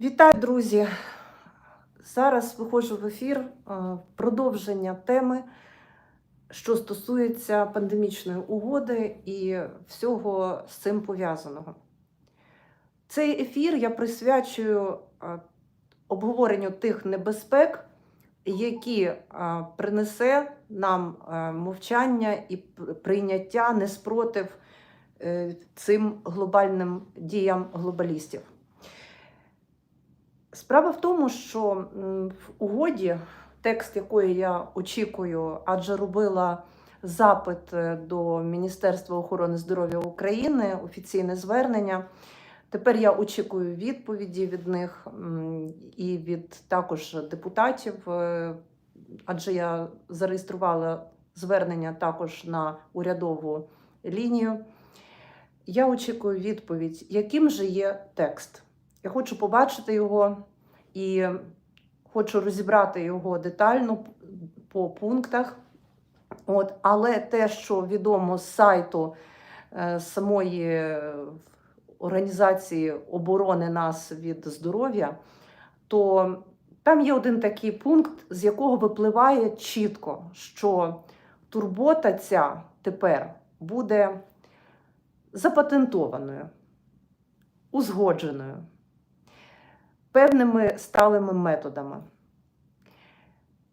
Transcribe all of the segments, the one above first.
Вітаю, друзі! Зараз виходжу в ефір е, продовження теми, що стосується пандемічної угоди і всього з цим пов'язаного. Цей ефір я присвячую е, обговоренню тих небезпек, які е, принесе нам мовчання і прийняття неспротив цим глобальним діям глобалістів. Справа в тому, що в угоді, текст якої я очікую, адже робила запит е, до Міністерства охорони здоров'я України, офіційне звернення. Тепер я очікую відповіді від них і від також депутатів, е, адже я зареєструвала звернення також на урядову лінію. Я очікую відповідь, яким же є текст. Я хочу побачити його і хочу розібрати його детально по пунктах. От, але те, що відомо з сайту е, самої організації оборони нас від здоров'я, то там є один такий пункт, з якого випливає чітко, що турбота ця тепер буде запатентованою, узгодженою певними сталими методами.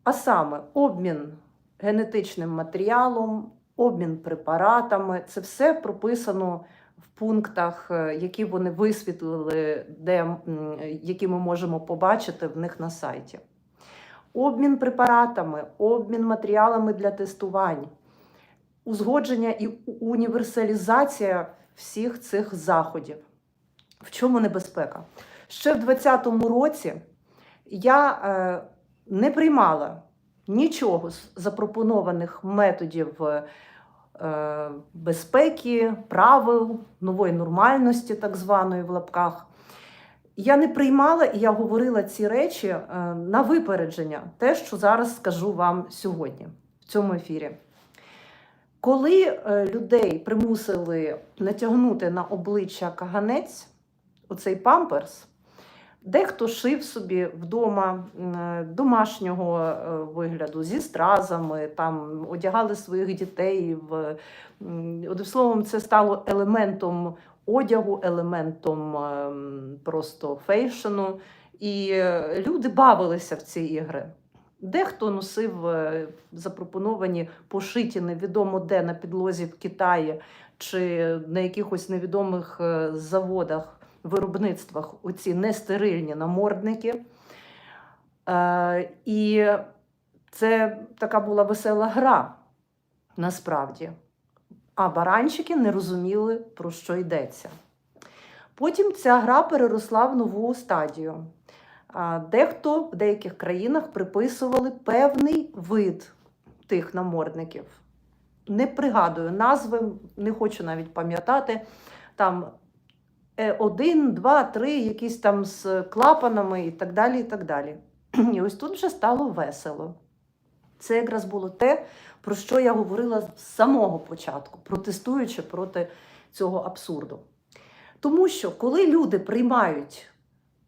А саме обмін генетичним матеріалом, обмін препаратами це все прописано в пунктах, е, які вони висвітлили, де, які ми можемо побачити в них на сайті. Обмін препаратами, обмін матеріалами для тестувань, узгодження і універсалізація всіх цих заходів. В чому небезпека? Ще в 2020 році я е, не приймала нічого з запропонованих методів е, безпеки, правил, нової нормальності, так званої в лапках. Я не приймала і я говорила ці речі е, на випередження, те, що зараз скажу вам сьогодні в цьому ефірі. Коли людей примусили натягнути на обличчя каганець, оцей памперс, Дехто шив собі вдома домашнього е, вигляду зі стразами, там одягали своїх дітей. В... Одним словом, це стало елементом одягу, елементом ем, просто фейшену. І е, люди бавилися в ці ігри. Дехто носив е, запропоновані пошиті невідомо де на підлозі в Китаї чи на якихось невідомих заводах виробництвах оці нестерильні намордники. Е, і це така була весела гра насправді. А баранчики не розуміли, про що йдеться. Потім ця гра переросла в нову стадію. Дехто в деяких країнах приписували певний вид тих намордників. Не пригадую назви, не хочу навіть пам'ятати. Там один, два, три, якісь там з клапанами і так далі. І так далі. І ось тут вже стало весело. Це якраз було те, про що я говорила з самого початку, протестуючи проти цього абсурду. Тому що коли люди приймають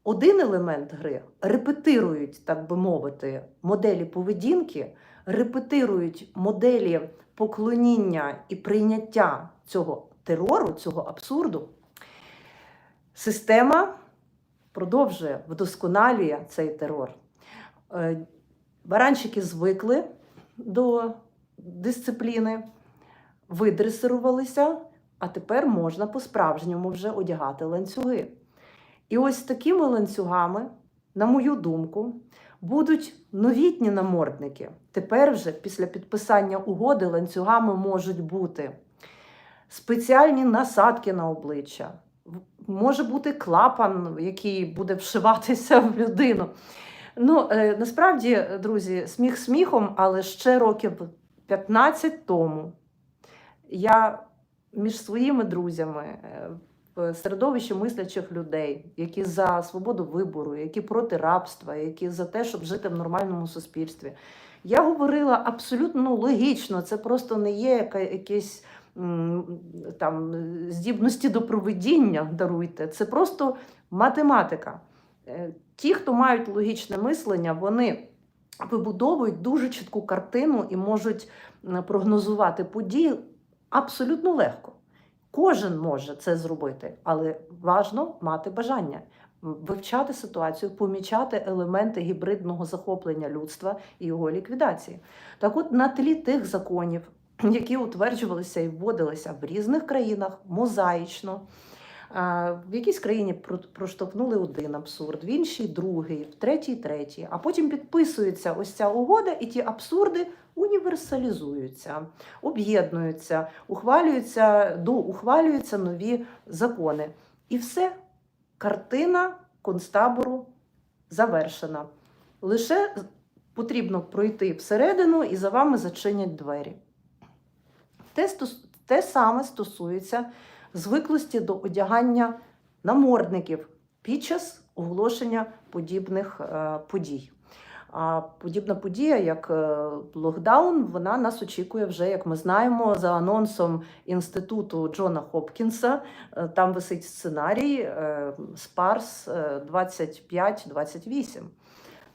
один елемент гри, репетирують, так би мовити, моделі поведінки, репетирують моделі поклоніння і прийняття цього терору, цього абсурду, система продовжує, вдосконалює цей терор. Е, Баранчики звикли до дисципліни, видресирувалися, а тепер можна по-справжньому вже одягати ланцюги. І ось такими ланцюгами, на мою думку, будуть новітні намордники. Тепер вже після підписання угоди ланцюгами можуть бути спеціальні насадки на обличчя, може бути клапан, який буде вшиватися в людину. Ну, е, насправді, друзі, сміх сміхом, але ще років 15 тому я між своїми друзями е, в середовищі мислячих людей, які за свободу вибору, які проти рабства, які за те, щоб жити в нормальному суспільстві. Я говорила абсолютно логічно, це просто не є якесь там здібності до проведіння, даруйте. Це просто математика. Е, Ті, хто мають логічне мислення, вони вибудовують дуже чітку картину і можуть прогнозувати події абсолютно легко. Кожен може це зробити, але важно мати бажання вивчати ситуацію, помічати елементи гібридного захоплення людства і його ліквідації. Так от на тлі тих законів, які утверджувалися і вводилися в різних країнах мозаїчно. В якійсь країні проштовхнули один абсурд, в іншій другий, в третій третій. А потім підписується ось ця угода, і ті абсурди універсалізуються, об'єднуються, ухвалюються, до, ухвалюються нові закони. І все, картина концтабору завершена. Лише потрібно пройти всередину і за вами зачинять двері. Те, те саме стосується звиклості до одягання намордників під час оголошення подібних е, подій. А подібна подія, як е, локдаун, вона нас очікує вже, як ми знаємо, за анонсом інституту Джона Хопкінса. Е, Там висить сценарій Спарс е, 25-28.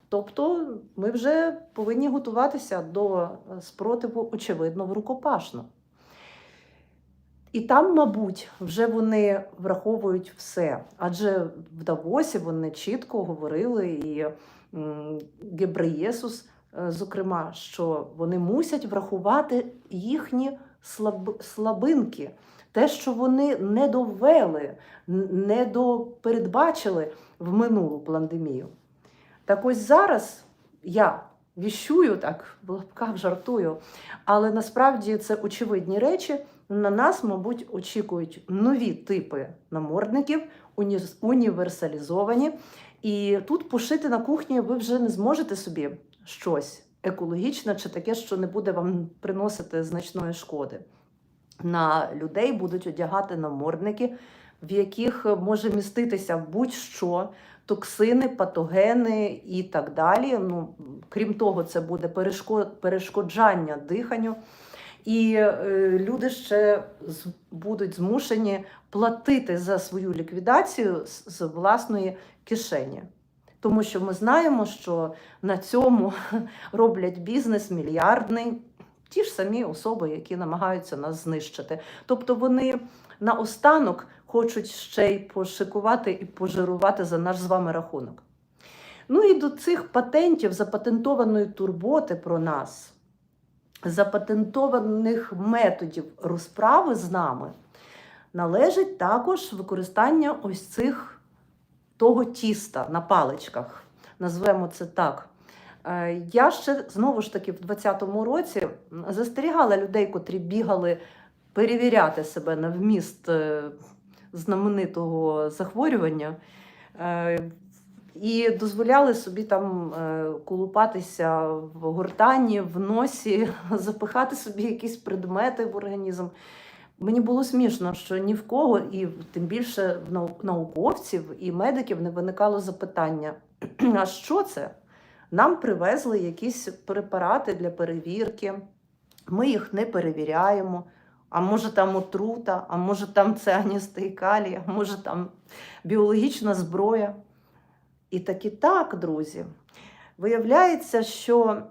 Тобто ми вже повинні готуватися до спротиву, очевидно, в рукопашну. І там, мабуть, вже вони враховують все. Адже в Давосі вони чітко говорили, і Гебреєсус, е, зокрема, що вони мусять врахувати їхні слаб, слабинки, те, що вони не довели, не допередбачили в минулу пандемію. Так ось зараз я віщую так, в лапках жартую, але насправді це очевидні речі. На нас, мабуть, очікують нові типи намордників, уні- універсалізовані. І тут пошити на кухні ви вже не зможете собі щось екологічне чи таке, що не буде вам приносити значної шкоди. На людей будуть одягати намордники, в яких може міститися будь-що, токсини, патогени і так далі. Ну, крім того, це буде перешкоджання диханню. І е, люди ще будуть змушені платити за свою ліквідацію з, власної кишені. Тому що ми знаємо, що на цьому роблять бізнес мільярдний, ті ж самі особи, які намагаються нас знищити. Тобто вони наостанок хочуть ще й пошикувати і пожирувати за наш з вами рахунок. Ну і до цих патентів запатентованої турботи про нас запатентованих методів розправи з нами належить також використання ось цих того тіста на паличках. Назвемо це так. Е, Я ще знову ж таки в 2020 році застерігала людей, котрі бігали перевіряти себе на вміст е, знаменитого захворювання. І дозволяли собі там е, колупатися в гортані, в носі, запихати собі якісь предмети в організм. Мені було смішно, що ні в кого, і тим більше в науковців і медиків не виникало запитання: а що це? Нам привезли якісь препарати для перевірки, ми їх не перевіряємо. А може там отрута, а може там цианістий калій, а може там біологічна зброя. І так і так, друзі. Виявляється, що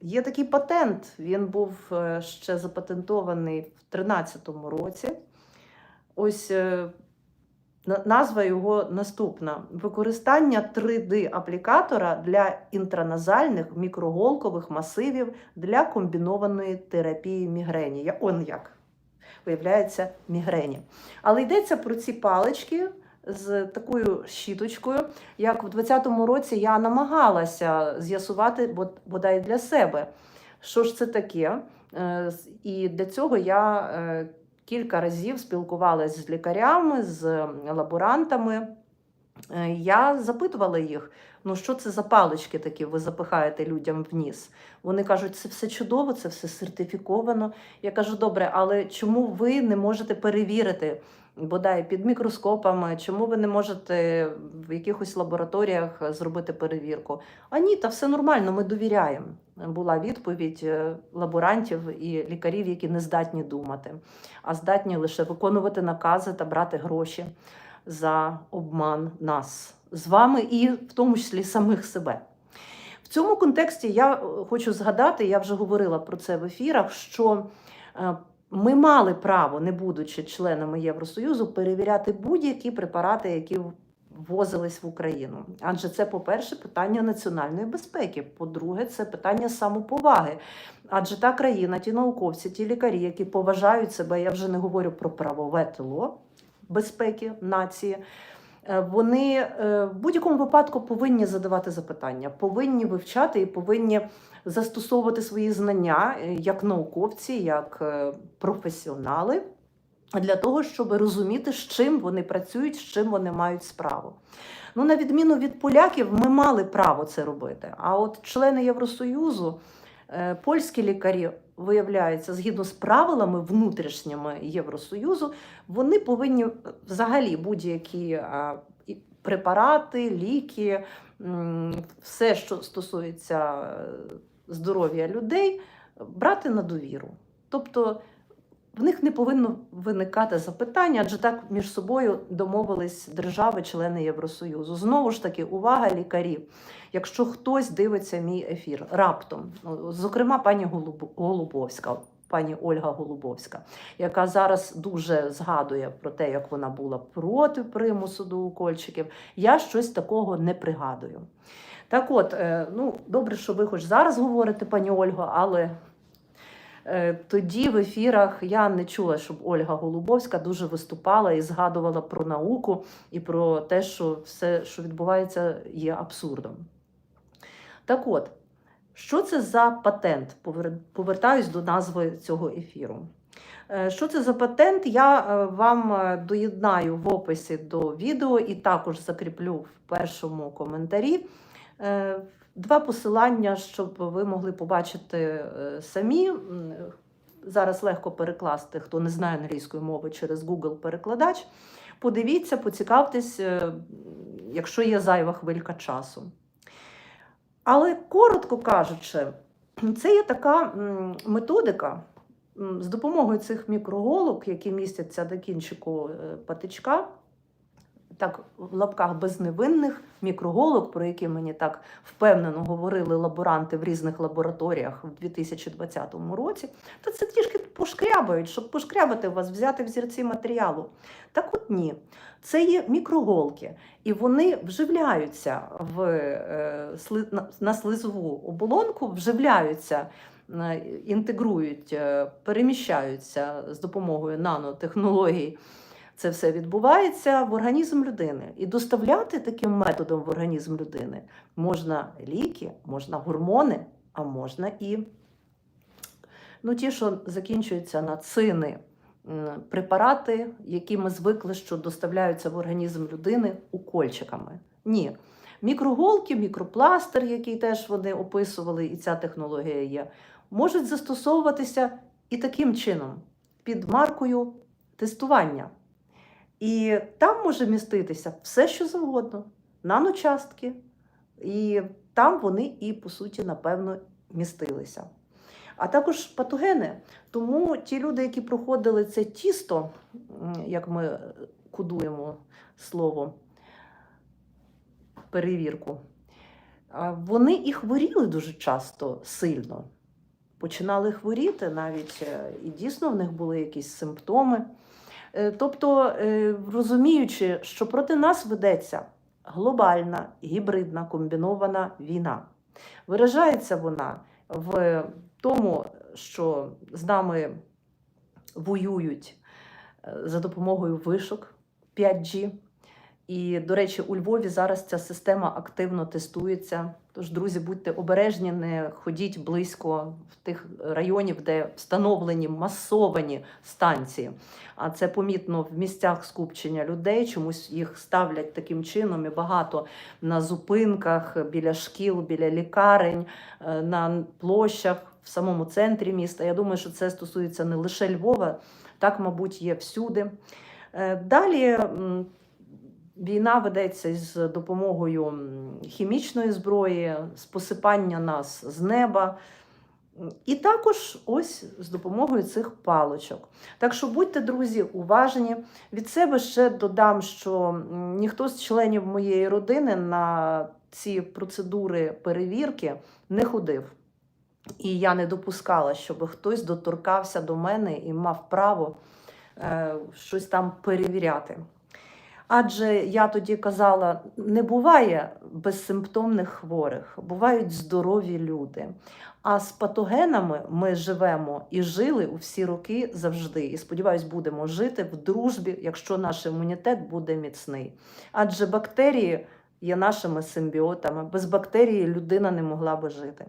є такий патент. Він був е, ще запатентований в 2013 році. Ось е, назва його наступна: використання 3D-аплікатора для інтраназальних мікроголкових масивів для комбінованої терапії мігрені. Я- Он як. Виявляється, мігрені. Але йдеться про ці палички з такою щіточкою. Як в 2020 році я намагалася з'ясувати бодай для себе, що ж це таке. Е, І для цього я е, кілька разів спілкувалася з лікарями, з лаборантами. Е, Я запитувала їх, ну що це за палички такі ви запихаєте людям в ніс. Вони кажуть, це все чудово, це все сертифіковано. Я кажу, добре, але чому ви не можете перевірити, бодай під мікроскопами, чому ви не можете в якихось лабораторіях зробити перевірку? А ні, та все нормально, ми довіряємо. Була відповідь е, лаборантів і лікарів, які не здатні думати, а здатні лише виконувати накази та брати гроші за обман нас з вами і в тому числі самих себе. В цьому контексті я е, хочу згадати, я вже говорила про це в ефірах, що е, ми мали право, не будучи членами Євросоюзу, перевіряти будь-які препарати, які ввозились в Україну. Адже це, по-перше, питання національної безпеки. По-друге, це питання самоповаги. Адже та країна, ті науковці, ті лікарі, які поважають себе, я вже не говорю про правове тило безпеки нації. Е, Вони е, в будь-якому випадку повинні задавати запитання, повинні вивчати і повинні застосовувати свої знання е, як науковці, як професіонали для того, щоб розуміти, з чим вони працюють, з чим вони мають справу. Ну, на відміну від поляків, ми мали право це робити. А от члени Євросоюзу, польські лікарі, виявляється, згідно з правилами внутрішніми Євросоюзу, вони повинні е, взагалі будь-які е, препарати, ліки, все, що стосується е, здоров'я людей, брати на довіру. Тобто в них не повинно виникати запитання, адже так між собою домовились держави-члени Євросоюзу. Знову ж таки, увага лікарів. Якщо хтось дивиться мій ефір раптом, ну, зокрема, пані Голуб- Голубовська, пані Ольга Голубовська, яка зараз дуже згадує про те, як вона була проти примусу до укольчиків, я щось такого не пригадую. Так от, е, ну добре, що ви хоч зараз говорите, пані Ольго, але Тоді в ефірах я не чула, щоб Ольга Голубовська дуже виступала і згадувала про науку і про те, що все, що відбувається, є абсурдом. Так от, що це за патент? Повертаюсь до назви цього ефіру. Е, Що це за патент? Я е, вам е, доєднаю в описі до відео і також закріплю в першому коментарі. Два посилання, щоб ви могли побачити е, самі. Зараз легко перекласти, хто не знає англійської мови через Google перекладач. Подивіться, поцікавтесь, е, якщо є зайва хвилька часу. Але коротко кажучи, це є така методика з допомогою цих мікроголок, які містяться до кінчику е, патичка, так в лапках безневинних мікроголок, про які мені так впевнено говорили лаборанти в різних лабораторіях в 2020 році, то це трішки пошкрябають, щоб пошкрябати вас, взяти взірці матеріалу. Так от ні. Це є мікроголки, і вони вживляються в, е, на слизову оболонку, вживляються, е, інтегрують, е, переміщаються з допомогою нанотехнологій. Це все відбувається в організм людини. І доставляти таким методом в організм людини можна ліки, можна гормони, а можна і ну, ті, що закінчуються на цини, препарати, які ми звикли, що доставляються в організм людини укольчиками. Ні. Мікроголки, мікропластир, який теж вони описували, і ця технологія є, можуть застосовуватися і таким чином, під маркою тестування. І там може міститися все, що завгодно, наночастки, і там вони і, по суті, напевно, містилися. А також патогени. Тому ті люди, які проходили це тісто, як ми кодуємо слово, перевірку, вони і хворіли дуже часто сильно. Починали хворіти навіть, е, і дійсно в них були якісь симптоми. Е, Тобто, е, розуміючи, що проти нас ведеться глобальна гібридна комбінована війна, виражається вона в тому, що з нами воюють е, за допомогою вишок 5G. І, до речі, у Львові зараз ця система активно тестується. Тож, друзі, будьте обережні, не ходіть близько в тих районів, де встановлені масовані станції. А це помітно в місцях скупчення людей. Чомусь їх ставлять таким чином і багато на зупинках, біля шкіл, біля лікарень, е, на площах в самому центрі міста. Я думаю, що це стосується не лише Львова, так, мабуть, є всюди. Е, Далі війна ведеться з допомогою хімічної зброї, з посипання нас з неба. І також ось з допомогою цих паличок. Так що будьте, друзі, уважні. Від себе ще додам, що ніхто з членів моєї родини на ці процедури перевірки не ходив. І я не допускала, щоб хтось доторкався до мене і мав право е, щось там перевіряти. Адже я тоді казала: не буває безсимптомних хворих, бувають здорові люди. А з патогенами ми живемо і жили у всі роки завжди. І сподіваюсь, будемо жити в дружбі, якщо наш імунітет буде міцний. Адже бактерії є нашими симбіотами. Без бактерії людина не могла би жити.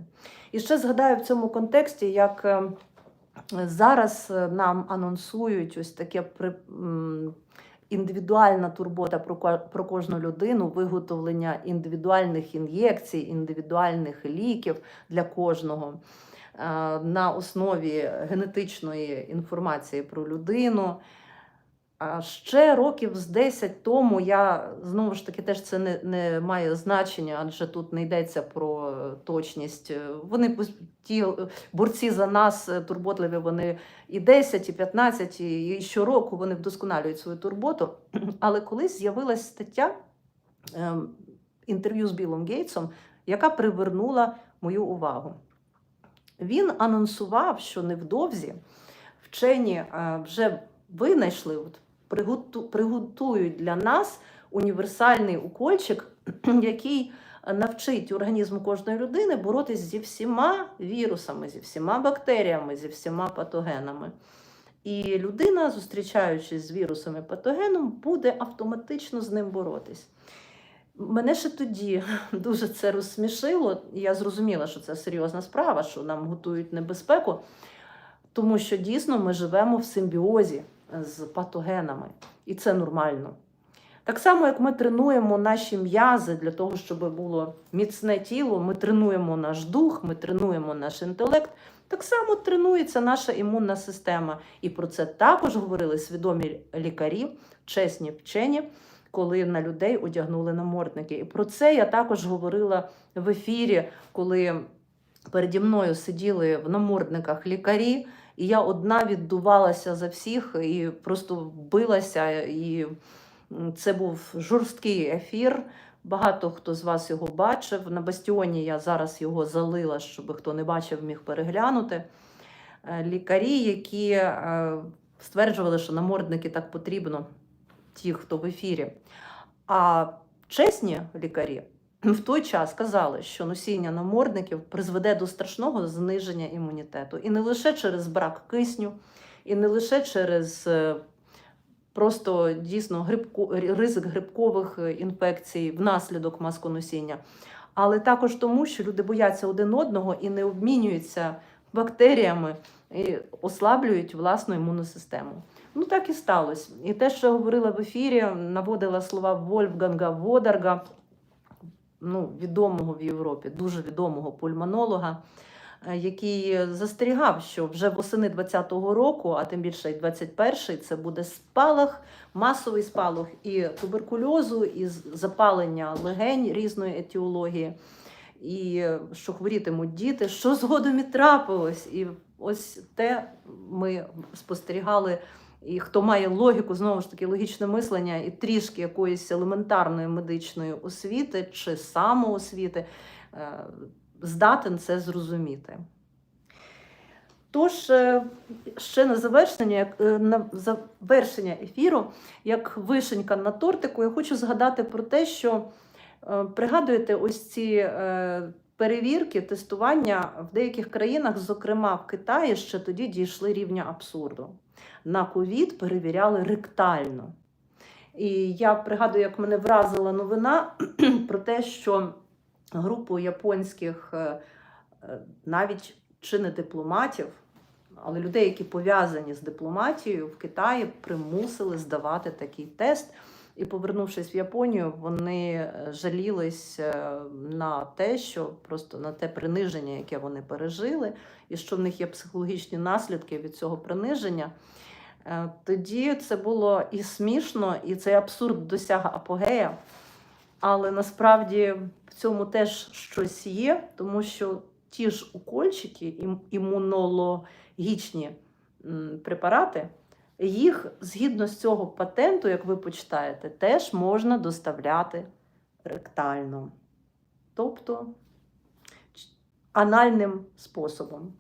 І ще згадаю в цьому контексті, як е, зараз е, нам анонсують ось таке при. Індивідуальна турбота про про кожну людину, виготовлення індивідуальних ін'єкцій, індивідуальних ліків для кожного е, на основі генетичної інформації про людину. А ще років з 10 тому я знову ж таки теж це не, не має значення, адже тут не йдеться про е, точність. Вони ті е, борці за нас е, турботливі, вони і 10, і 15, і щороку вони вдосконалюють свою турботу. Але колись з'явилась стаття ем, інтерв'ю з Білом Гейтсом, яка привернула мою увагу. Він анонсував, що невдовзі вчені вже винайшли, от, приготують для нас універсальний укольчик, який навчить організм кожної людини боротись зі всіма вірусами, зі всіма бактеріями, зі всіма патогенами. І людина, зустрічаючись з вірусом і патогеном, буде автоматично з ним боротись. Мене ще тоді дуже це розсмішило. Я зрозуміла, що це серйозна справа, що нам готують небезпеку, тому що дійсно ми живемо в симбіозі з патогенами, і це нормально. Так само, як ми тренуємо наші м'язи для того, щоб було міцне тіло, ми тренуємо наш дух, ми тренуємо наш інтелект. Так само тренується наша імунна система. І про це також говорили свідомі лікарі, чесні вчені, коли на людей одягнули намордники. І про це я також говорила в ефірі, коли переді мною сиділи в намордниках лікарі, і я одна віддувалася за всіх і просто билася. І це був жорсткий ефір. Багато хто з вас його бачив. На бастіоні я зараз його залила, щоб хто не бачив, міг переглянути. Е, Лікарі, які е, стверджували, що намордники так потрібно, ті, хто в ефірі. А чесні лікарі в той час казали, що носіння намордників призведе до страшного зниження імунітету. І не лише через брак кисню, і не лише через е, просто дійсно грибку, ризик грибкових е, інфекцій внаслідок масконосіння, але також тому, що люди бояться один одного і не обмінюються бактеріями і ослаблюють власну імунну систему. Ну так і сталося. І те, що говорила в ефірі, наводила слова Вольфганга Водарга, ну, відомого в Європі, дуже відомого пульмонолога, е, який застерігав, що вже восени 20-го року, а тим більше й 21-й, це буде спалах, масовий спалах і туберкульозу, і запалення легень різної етіології, і е, що хворітимуть діти, що згодом і трапилось. І ось те ми спостерігали. І хто має логіку, знову ж таки, логічне мислення і трішки якоїсь елементарної медичної освіти чи самоосвіти, е, здатен це зрозуміти. Тож, е, ще на завершення, е, на завершення ефіру, як вишенька на тортику, я хочу згадати про те, що пригадуєте ось ці перевірки, тестування в деяких країнах, зокрема в Китаї, ще тоді дійшли рівня абсурду. На ковід перевіряли ректально. І я пригадую, як мене вразила новина про те, що групу японських е, е, навіть чи не дипломатів, але людей, які пов'язані з дипломатією в Китаї, примусили здавати такий тест. І, повернувшись в Японію, вони е, жалілись на те, що просто на те приниження, яке вони пережили, і що в них є психологічні наслідки від цього приниження. Е, Тоді це було і смішно, і цей абсурд досяг апогея. Але насправді в цьому теж щось є, тому що ті ж укольчики, імунологічні препарати, їх згідно з цього патенту, як ви почитаєте, теж можна доставляти ректально. Тобто анальним способом.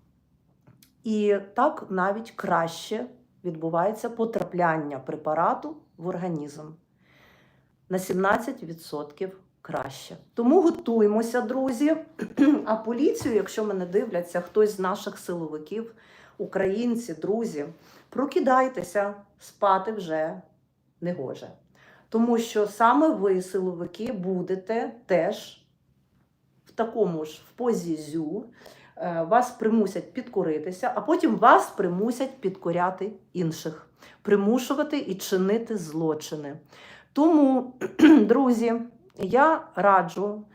І так навіть краще відбувається потрапляння препарату в організм. На 17% краще. Тому готуємося, друзі. А поліцію, якщо мене дивляться, хтось з наших силовиків, українці, друзі, прокидайтеся, спати вже не гоже. Тому що саме ви, силовики, будете теж в такому ж в позі зю, вас примусять підкоритися, а потім вас примусять підкоряти інших, примушувати і чинити злочини. Тому, друзі, я раджу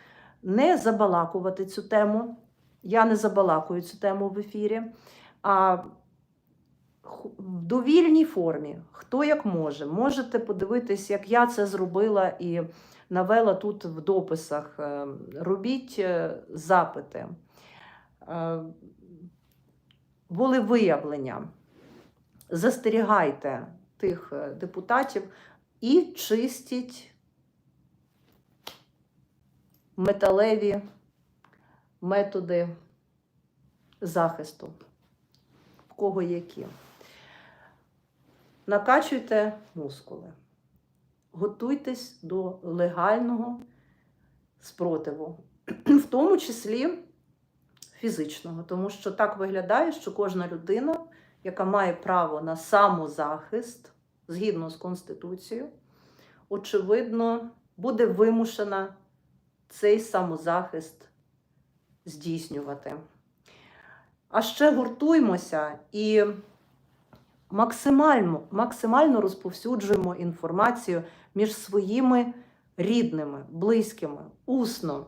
не забалакувати цю тему. Я не забалакую цю тему в ефірі, а в довільній формі, хто як може. Можете подивитись, як я це зробила і навела тут в дописах. Е, Робіть е, запити, Е, волевиявлення, застерігайте тих е, депутатів і чистіть металеві методи захисту, в кого які. Накачуйте мускули, готуйтесь до легального спротиву, в тому числі фізичного, тому що так виглядає, що кожна людина, яка має право на самозахист згідно з Конституцією, очевидно, буде вимушена цей самозахист здійснювати. А ще гуртуймося і максимально, максимально розповсюджуємо інформацію між своїми рідними, близькими, усно.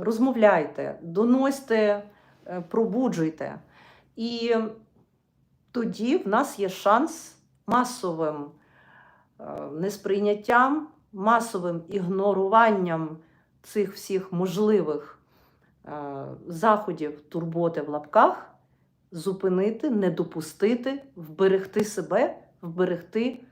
Розмовляйте, доносьте, е, пробуджуйте. І тоді в нас є шанс масовим е, несприйняттям, масовим ігноруванням цих всіх можливих е, заходів турботи в лапках зупинити, не допустити, вберегти себе, вберегти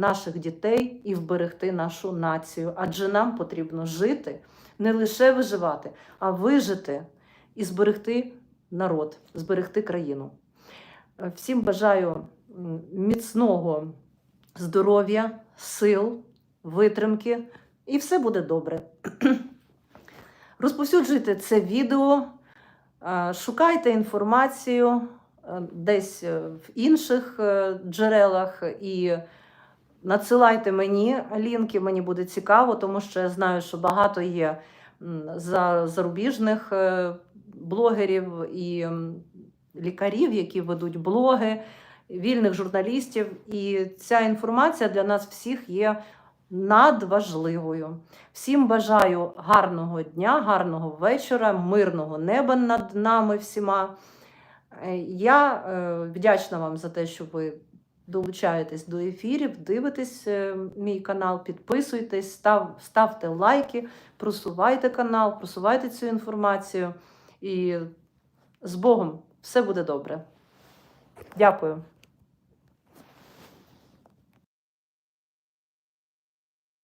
наших дітей і вберегти нашу націю. Адже нам потрібно жити, не лише виживати, а вижити і зберегти народ, зберегти країну. Е, Всім бажаю міцного здоров'я, сил, витримки, і все буде добре. Розповсюджуйте це відео, е, шукайте інформацію е, десь в інших джерелах і надсилайте мені лінки, мені буде цікаво, тому що я знаю, що багато є за- зарубіжних е, блогерів і лікарів, які ведуть блоги, вільних журналістів. І ця інформація для нас всіх є надважливою. Всім бажаю гарного дня, гарного вечора, мирного неба над нами всіма. Е, Я е, вдячна вам за те, що ви долучаєтесь до ефірів, дивитесь е, мій канал, підписуйтесь, став, ставте лайки, просувайте канал, просувайте цю інформацію. І з Богом все буде добре. Дякую.